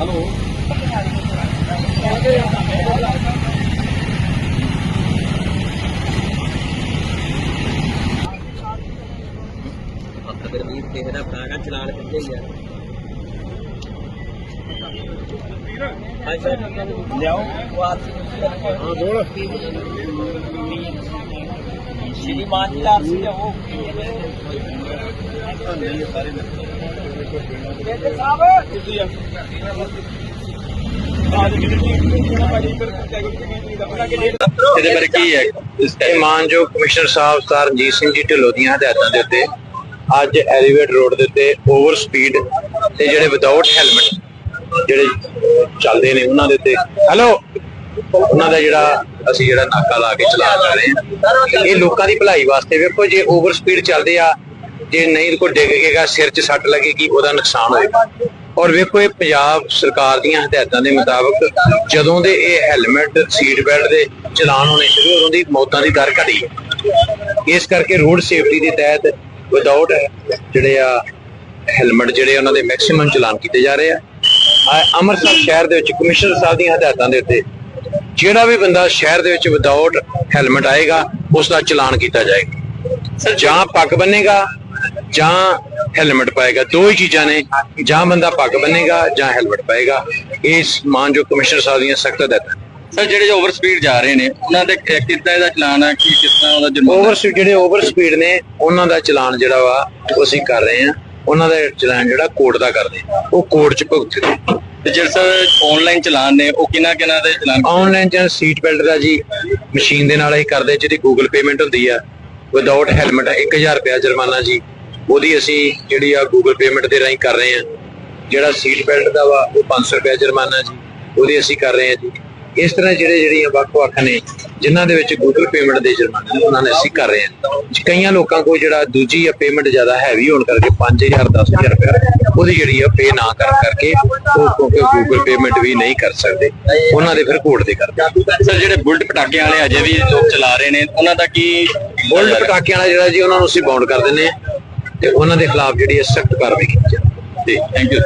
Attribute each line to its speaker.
Speaker 1: Hello.
Speaker 2: ਅਗਰ ਵੀਰ ਕਿਸੇ ਦਾ ਪੁਰਾਣਾ ਚਲਾਨ ਕਿੱਥੇ ਗਿਆ? ਅੱਛਾ। ਲਿਆਓ। ਹਾਂ ਬੋਲ।
Speaker 3: ਇਹਦੇ ਬਾਰੇ ਕੀ ਹੈ? ਇਹ ਮਾਨਯੋਗ ਕਮਿਸ਼ਨਰ ਸਾਹਿਬ ਸਰ ਰਣਜੀਤ ਸਿੰਘ ਜੀ ਢਿੱਲੋਂ ਦੀਆਂ ਹਦਾਇਤਾਂ ਦੇ ਉੱਤੇ ਅੱਜ ਐਲੀਵੇਟ ਰੋਡ ਦੇ ਉੱਤੇ ਓਵਰ ਸਪੀਡ ਤੇ ਜਿਹੜੇ ਵਿਦਆਊਟ ਹੈਲਮਟ ਜਿਹੜੇ ਚੱਲਦੇ ਨੇ ਉਹਨਾਂ ਦੇ ਉੱਤੇ ਹੈਲੋ ਉਹਨਾਂ ਦਾ ਜਿਹੜਾ ਅਸੀਂ ਜਿਹੜਾ ਨਾਕਾ ਲਾ ਕੇ ਚਲਾ ਕਰ ਰਹੇ ਹਾਂ। ਇਹ ਲੋਕਾਂ ਦੀ ਭਲਾਈ ਵਾਸਤੇ ਵੇਖੋ, ਜੇ ਓਵਰ ਸਪੀਡ ਚੱਲਦੇ ਆ, ਜੇ ਨਹੀਂ ਕੋ ਡਿੱਗ ਸਿਰ 'ਚ ਸੱਟ ਲੱਗੇਗੀ, ਉਹਦਾ ਨੁਕਸਾਨ ਹੋਏਗਾ। ਔਰ ਵੇਖੋ, ਇਹ ਪੰਜਾਬ ਸਰਕਾਰ ਦੀਆਂ ਹਦਾਇਤਾਂ ਦੇ ਮੁਤਾਬਕ ਜਦੋਂ ਦੇ ਇਹ ਹੈਲਮਟ ਸੀਟ ਬੈਲਟ ਦੇ ਚਲਾਨ ਹੋਣੇ ਸ਼ੁਰੂ, ਉਦੋਂ ਦੀ ਮੌਤਾਂ ਦੀ ਦਰ ਘਟੀ। ਹੈ ਇਸ ਕਰਕੇ ਰੋਡ ਸੇਫਟੀ ਦੇ ਤਹਿਤ ਵਿਦਆਊਟ ਜਿਹੜੇ ਆ ਹੈਲਮਟ ਜਿਹੜੇ ਉਹਨਾਂ ਦੇ ਮੈਕਸਿਮਮ ਚਲਾਨ ਕੀਤੇ ਜਾ ਰਹੇ ਆ। ਅੰਮ੍ਰਿਤਸਰ ਸ਼ਹਿਰ ਦੇ ਵਿੱਚ ਕਮਿਸ਼ਨਰ ਸਾਹਿਬ ਦੀਆਂ ਹਦਾਇਤਾਂ ਦੇ ਉੱਤੇ ਜਿਹੜਾ ਵੀ ਬੰਦਾ ਸ਼ਹਿਰ ਦੇ ਵਿੱਚ ਵਿਦਆਊਟ ਹੈਲਮਟ ਆਏਗਾ ਉਸ ਦਾ ਚਲਾਨ ਕੀਤਾ ਜਾਏਗਾ। ਸਰ ਜਾਂ ਪੱਗ ਬੰਨੇਗਾ ਜਾਂ ਹੈਲਮਟ ਪਾਏਗਾ। ਦੋ ਹੀ ਚੀਜ਼ਾਂ ਨੇ ਜਾਂ ਬੰਦਾ ਪੱਗ ਬੰਨੇਗਾ ਜਾਂ ਹੈਲਮਟ ਪਾਏਗਾ। ਇਸ ਮਾਨਯੋਗ ਕਮਿਸ਼ਨਰ ਸਾਹਿਬ ਦੀਆਂ ਸਖਤ ਹਦਾਇਤਾਂ
Speaker 1: ਸਰ ਜਿਹੜੇ ਜੋ ਓਵਰ ਸਪੀਡ ਜਾ ਰਹੇ ਨੇ ਉਹਨਾਂ ਦੇ ਕਿ- ਕਿੱਦਾਂ ਇਹਦਾ ਚਲਾਨ ਹੈ ਕਿ ਕਿਸ ਤਰ੍ਹਾਂ ਉਹਦਾ ਜੁਰਮਾਨਾ
Speaker 3: ਓਵਰ ਜਿਹੜੇ ਓਵਰ ਸਪੀਡ ਨੇ ਉਹਨਾਂ ਦਾ ਚਲਾਨ ਜਿਹੜਾ ਵਾ ਉਹ ਅਸੀਂ ਕਰ ਰਹੇ ਹਾਂ। ਉਹਨਾਂ ਦਾ ਚਲਾਨ ਜਿਹੜਾ ਕੋਰਟ ਦਾ ਕਰਦੇ ਹਾਂ। ਉਹ ਕੋਰਟ 'ਚ ਭੁਗਤਦੇ
Speaker 1: ਤੇ ਜਿਹੜੇ ਸਰ ਆਨਲਾਈਨ ਚਲਾਨ ਨੇ, ਉਹ ਕਿਹਨਾਂ ਕਿਹਨਾਂ ਦੇ ਚਲਾਨ?
Speaker 3: ਆਨਲਾਈਨ ਜਾਂ ਸੀਟ ਬੈਲਟ ਦਾ ਜੀ ਮਸ਼ੀਨ ਦੇ ਨਾਲ ਹੀ ਕਰਦੇ, ਜਿਹਦੀ ਗੂਗਲ ਪੇਮੈਂਟ ਹੁੰਦੀ ਆ। ਵਿਦਆਊਟ ਹੈਲਮਟ 1000 ਰੁਪਿਆ ਜੁਰਮਾਨਾ ਜੀ। ਉਹਦੀ ਅਸੀਂ ਜਿਹੜੀ ਆ ਗੂਗਲ ਪੇਮੈਂਟ ਦੇ ਰਾਹੀਂ ਕਰ ਰਹੇ ਹਾਂ ਜਿਹੜਾ ਸੀਟ ਬੈਲਟ ਦਾ ਵਾ, ਉਹ 500 ਰੁਪਿਆ ਜੁਰਮਾਨਾ ਜੀ। ਉਹਦੀ ਅਸੀਂ ਕਰ ਰਹੇ ਹਾਂ ਜੀ। ਇਸ ਤਰ੍ਹਾਂ ਜਿਹੜੇ ਜਿਹੜੀਆਂ ਵੱਖ-ਵੱਖ ਨੇ ਜਿਨ੍ਹਾਂ ਦੇ ਵਿੱਚ ਗੂਗਲ ਪੇਮੈਂਟ ਦੇ ਜੁਰਮਾਨੇ ਨੇ ਉਹਨਾਂ ਨੇ ਅਸੀਂ ਕਰ ਰਹੇ ਹਾਂ। ਜੀ, ਕਈਆਂ ਲੋਕਾਂ ਕੋਲ ਜਿਹੜਾ ਦੂਜੀ ਆ ਪੇਮੈਂਟ ਜ਼ਿਆਦਾ ਹੈਵੀ ਹੋਣ ਕਰਕੇ 5000 10000 ਰੁਪਏ ਉਹਦੀ ਜਿਹੜੀ ਆ ਪੇ ਨਾ ਕਰ ਕਰਕੇ ਉਹ ਕਿਉਂਕਿ ਗੂਗਲ ਪੇਮੈਂਟ ਵੀ ਨਹੀਂ ਕਰ ਸਕਦੇ ਉਹਨਾਂ ਦੇ ਫਿਰ ਕੋਰਟ ਦੇ ਕਰਦੇ
Speaker 1: ਸਰ ਜਿਹੜੇ ਬੁਲਟ ਪਟਾਕੇ ਵਾਲੇ ਅਜੇ ਵੀ ਲੋਕ ਚਲਾ ਰਹੇ ਨੇ ਉਹਨਾਂ ਦਾ ਕੀ
Speaker 3: ਬੁਲਟ ਪਟਾਕਿਆਂ ਵਾਲਾ ਜਿਹੜਾ ਜੀ ਉਹਨਾਂ ਨੂੰ ਅਸੀਂ ਬਾਉਂਡ ਕਰ ਹਾਂ ਤੇ ਉਹਨਾਂ ਦੇ ਖਿਲਾਫ ਜਿਹੜੀ ਸਖਤ ਕਾਰਵਾਈ ਕੀਤੀ ਜਾਵੇ।
Speaker 1: Thank you